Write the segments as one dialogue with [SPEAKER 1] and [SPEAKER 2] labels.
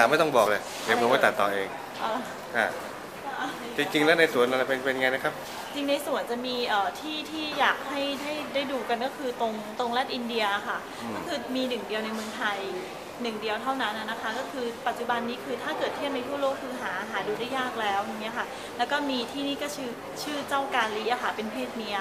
[SPEAKER 1] ต่างๆไม่ต้องบอกเลยเดี๋ยวผมไปตัดต่อเอง
[SPEAKER 2] เอ่อ
[SPEAKER 1] อ่าจริงๆแล้วในสวนอะไรเป็นเป็นไงนะครับ
[SPEAKER 2] จริงในสวนจะมีเอ่อที่ที่อยากให้ให้ได้ดูกันก็คือตรงตรงแรดอินเดียค่ะ
[SPEAKER 1] อืม
[SPEAKER 2] ก็คือมีหนึ่งเดียวในเมืองไทยหนึ่งเดียวเท่านั้นนะนะคะ ก็คือปัจจุบันนี้คือถ้าเกิดเทียบในทั่วโลกคือหาหาดูได้ยากแล้วอย่างเงี้ยค่ะ แล้วก็มีที่นี่ก็ชื่อชื่อเจ้าการลีอะค่ะเป็นเพศเมีย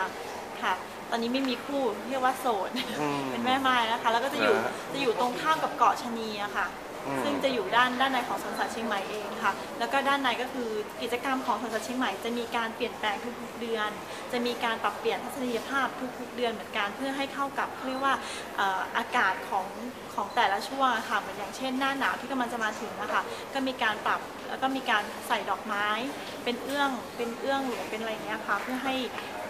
[SPEAKER 2] ค่ะ ตอนนี้ไม่มีคู่เรียกว่าโสด
[SPEAKER 1] อืม
[SPEAKER 2] เป็นแม่ไม้นะคะ แล้วก็จะอยู่
[SPEAKER 1] เหรอฮะ
[SPEAKER 2] จะอยู่ตรงข้ามกับเกาะชะนีอะค่ะ
[SPEAKER 1] อืม
[SPEAKER 2] ซึ่งจะอยู่ด้านด้านในของสวนสัตว์เชียงใหม่เองค่ะ แล้วก็ด้านในก็คือกิจกรรมของสวนสัตว์เชียงใหม่จะมีการเปลี่ยนแปลงทุกๆเดือน จะมีการปรับเปลี่ยนทัศนียภาพทุกๆเดือนเหมือนกันเพื่อให้เข้ากับเขาเรียกว่าเอ่ออากาศของของแต่ละช่วงอะค่ะเหมือนอย่างเช่นหน้าหนาวที่กำลังจะมาถึงนะคะก็มีการปรับแล้วก็มีการใส่ดอกไม้ เป็นเอื้องเป็นเอื้องหรือเป็นอะไรอย่างเงี้ยค่ะเพื่อให้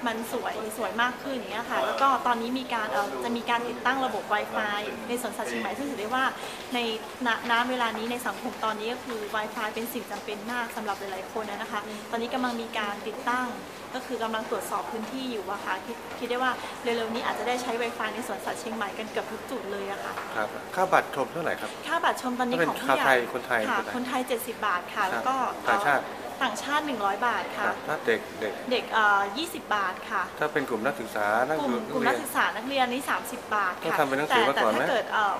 [SPEAKER 2] มันสวยสวยมากขึ้นอย่างเงี้ยค่ะ แล้วก็ตอนนี้มีการเอ่อจะมีการติดตั้งระบบ Wi-Fi ในสวนสัตว์เชียงใหม่ซึ่งถือได้ว่าในณณเวลานี้ในสังคมตอนนี้ก็คือ Wi-Fi เป็นสิ่งจำเป็นมากสำหรับหลายๆคนนะคะ ตอนนี้กำลังมีการติดตั้ง ก็คือกำลังตรวจสอบพื้นที่อยู่อะค่ะคิดคิดได้ว่าเร็วๆนี้อาจจะได้ใช้ Wi-Fi ในสวนสัตว์เชียงใหม่กันเกือบทุกจุดเลยอะค่ะ
[SPEAKER 1] ครับค่าบัตรชมเท่าไหร่ครับ
[SPEAKER 2] ค่าบัตรชมตอนนี้
[SPEAKER 1] ถ้าเป็น
[SPEAKER 2] ของผู้
[SPEAKER 1] ชาว
[SPEAKER 2] ใหญ่
[SPEAKER 1] ไทยคนไทย
[SPEAKER 2] ค่ะ
[SPEAKER 1] คนไทย
[SPEAKER 2] คนไทย 70 บาทค่ะ แล้วก็
[SPEAKER 1] ต่างชาติ
[SPEAKER 2] เอ่อ ต่างชาติ 100 บาทค่ะ
[SPEAKER 1] ถ้าเด็กเด็ก
[SPEAKER 2] เด็กเอ่อ20 บาทค่ะ
[SPEAKER 1] ถ้าเป็นกลุ่มนักศึกษานัก
[SPEAKER 2] กลุ่ม
[SPEAKER 1] ศึก
[SPEAKER 2] กลุ่ม
[SPEAKER 1] เรี
[SPEAKER 2] นั
[SPEAKER 1] ย
[SPEAKER 2] ก
[SPEAKER 1] น
[SPEAKER 2] ศึกษานักเรียนนี่ 30 บาท
[SPEAKER 1] ต้อง
[SPEAKER 2] ค่ะ
[SPEAKER 1] ทำเป็นหนังสือมาก่อนไหม
[SPEAKER 2] แต่ถ้าเกิดเอ่อ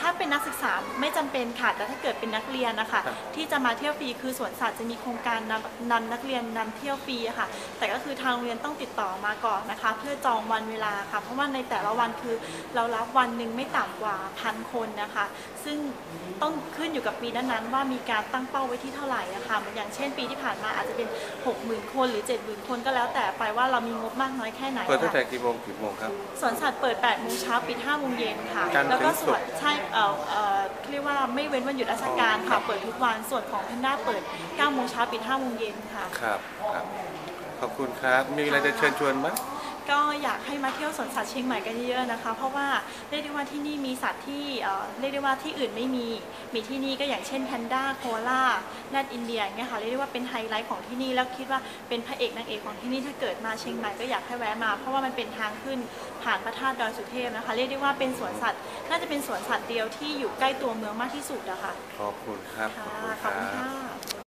[SPEAKER 2] ถ้าเป็นนักศึกษาไม่จำเป็นค่ะ แต่ถ้าเกิดเป็นนักเรียนนะคะ
[SPEAKER 1] ครับ
[SPEAKER 2] ที่จะมาเที่ยวฟรีคือสวนสัตว์จะมีโครงการนำนำนักเรียนนำเที่ยวฟรีอะค่ะ แต่ก็คือทางโรงเรียนต้องติดต่อมาก่อนนะคะ เพื่อจองวันเวลาค่ะ เพราะว่าในแต่ละวันคือเรารับวันหนึ่งไม่ต่ำกว่าพันคนนะคะ ซึ่งต้องขึ้นอยู่กับปีนั้นๆว่ามีการตั้งเป้าไว้ที่เท่าไหร่อะค่ะเหมือนอย่างเช่น ปีที่ผ่านมาอาจจะเป็น 60,000 คนหรือ 70,000 คนก็แล้วแต่ไปว่าเรามีงบมากน้อยแค่ไหน
[SPEAKER 1] เปิดตั้ง
[SPEAKER 2] ค่ะ
[SPEAKER 1] แต่กี่โมงกี่โมงครับ
[SPEAKER 2] สวนสัตว์เปิด8โมงเช้าปิด5โมงเย็นค่ะ
[SPEAKER 1] จันทร์
[SPEAKER 2] แล้วก็
[SPEAKER 1] ถึงศุ
[SPEAKER 2] ส่ว
[SPEAKER 1] ก
[SPEAKER 2] น
[SPEAKER 1] ร์
[SPEAKER 2] ใช่เอ่อเรียกว่าไม่เว้นวันหยุดราชการค่ะเปิดทุกวันส่วนของแพนด้าเปิด9โมงเช้าปิด5โมงเย็นค่ะ
[SPEAKER 1] ครับครับ ขอบคุณครับ มีอะไรจะเชิญชวนไหม
[SPEAKER 2] ก็อยากให้มาเที่ยวสวนสัตว์เชียงใหม่กันเยอะๆนะคะ เพราะว่าเรียกได้ว่าที่นี่มีสัตว์ที่เอ่อเรียกได้ว่าที่อื่นไม่มี มีที่นี่ก็อย่างเช่นแพนด้าโคอาล่าแรดอินเดียอย่างเงี้ยค่ะเรียกได้ว่าเป็นไฮไลท์ของที่นี่แล้วคิดว่าเป็นพระเอกนางเอกของที่นี่ถ้าเกิดมาเชียงใหม่ก็อยากให้แวะมา เพราะว่ามันเป็นทางขึ้นผ่านพระธาตุดอยสุเทพนะคะ เรียกได้ว่าเป็นสวนสัตว์น่าจะเป็นสวนสัตว์เดียวที่อยู่ใกล้ตัวเมืองมากที่สุดอะค่ะ
[SPEAKER 1] ขอบคุณครับ
[SPEAKER 2] ค่ะ
[SPEAKER 1] ขอบคุณ
[SPEAKER 2] ขอบคุณ
[SPEAKER 1] ครั
[SPEAKER 2] ค่ะ
[SPEAKER 1] บ